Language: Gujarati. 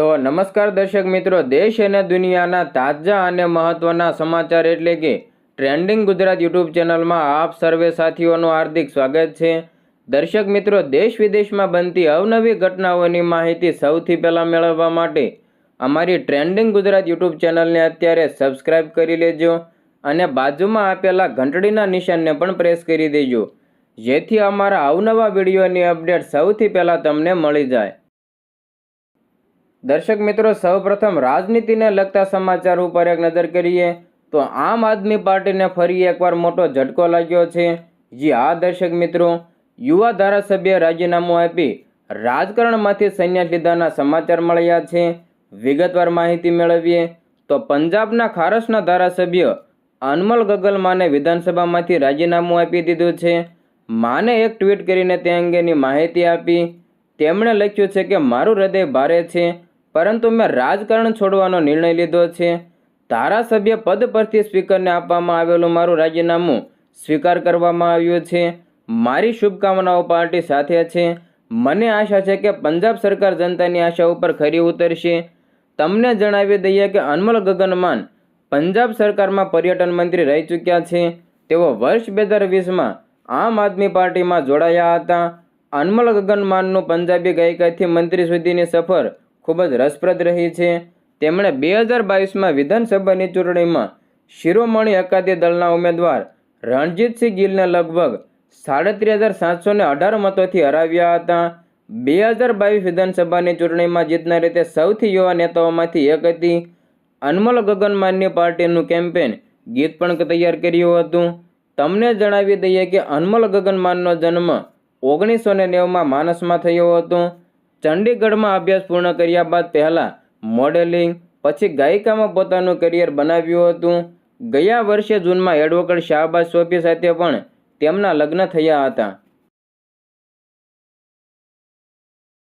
તો નમસ્કાર દર્શક મિત્રો, દેશ અને દુનિયાના તાજા અને મહત્વના સમાચાર એટલે કે ટ્રેન્ડિંગ ગુજરાત યુટ્યુબ ચેનલમાં આપ સર્વે સાથીઓનું હાર્દિક સ્વાગત છે. દર્શક મિત્રો, દેશ વિદેશમાં બનતી અવનવી ઘટનાઓની માહિતી સૌથી પહેલાં મેળવવા માટે અમારી ટ્રેન્ડિંગ ગુજરાત યુટ્યુબ ચેનલને અત્યારે સબસ્ક્રાઇબ કરી લેજો અને બાજુમાં આપેલા ઘંટડીના નિશાનને પણ પ્રેસ કરી દેજો. જેથી અમારા અવનવા વિડીયોની અપડેટ સૌથી પહેલાં તમને મળી જાય. દર્શક મિત્રો, સૌપ્રથમ રાજનીતિને લગતા સમાચાર ઉપર એક નજર કરીએ તો આમ આદમી પાર્ટીને ફરી એકવાર મોટો ઝટકો લાગ્યો છે. જી આ દર્શક મિત્રો, યુવા ધારાસભ્ય રાજીનામું આપી રાજકારણમાંથી સંન્યાસ લીધાના સમાચાર મળ્યા છે. વિગતવાર માહિતી મેળવીએ તો પંજાબના ખારસના ધારાસભ્ય અનમલ ગગલમાને વિધાનસભામાંથી રાજીનામું આપી દીધું છે. માને એક ટ્વીટ કરીને તે અંગેની માહિતી આપી. તેમણે લખ્યું છે કે, મારું હૃદય ભારે છે. પરંતુ મેં રાજકારણ છોડવાનો નિર્ણય લીધો છે. ધારાસભ્ય પદ પરથી સ્પીકરને આપવામાં આવેલું મારું રાજીનામું સ્વીકાર કરવામાં આવ્યું છે. મારી શુભકામનાઓ પાર્ટી સાથે છે. મને આશા છે કે પંજાબ સરકાર જનતાની આશા ઉપર ખરી ઉતરશે. તમને જણાવી દઈએ કે અનમોલ ગગનમાન પંજાબ સરકારમાં પર્યટન મંત્રી રહી ચૂક્યા છે. તેઓ વર્ષ બે હજાર વીસમાં આમ આદમી પાર્ટીમાં જોડાયા હતા. અનમોલ ગગનમાનનું પંજાબી ગાયિકાથી મંત્રી સુધીની સફર ખૂબ જ રસપ્રદ રહી છે. તેમણે બે હજાર બાવીસમાં વિધાનસભાની ચૂંટણીમાં શિરોમણી અકાલી દળના ઉમેદવાર રણજીતસિંહ ગિલને લગભગ સાડત્રીસ હજાર સાતસો ને અઢાર મતોથી હરાવ્યા હતા. બે હજાર બાવીસ વિધાનસભાની ચૂંટણીમાં જીતનારી તે સૌથી યુવા નેતાઓમાંથી એક હતી. અનમોલ ગગનમાનની પાર્ટીનું કેમ્પેન ગીત પણ તૈયાર કર્યું હતું. તમને જણાવી દઈએ કે અનમોલ ગગનમાનનો જન્મ ઓગણીસો ને નેવુંમાં માનસમાં થયો હતો. ચંડીગઢમાં અભ્યાસ પૂર્ણ કર્યા બાદ પહેલાં મોડેલિંગ, પછી ગાયિકામાં પોતાનું કરિયર બનાવ્યું હતું. ગયા વર્ષે જૂનમાં એડવોકેટ શાહબાજ સોફી સાથે પણ તેમના લગ્ન થયા હતા.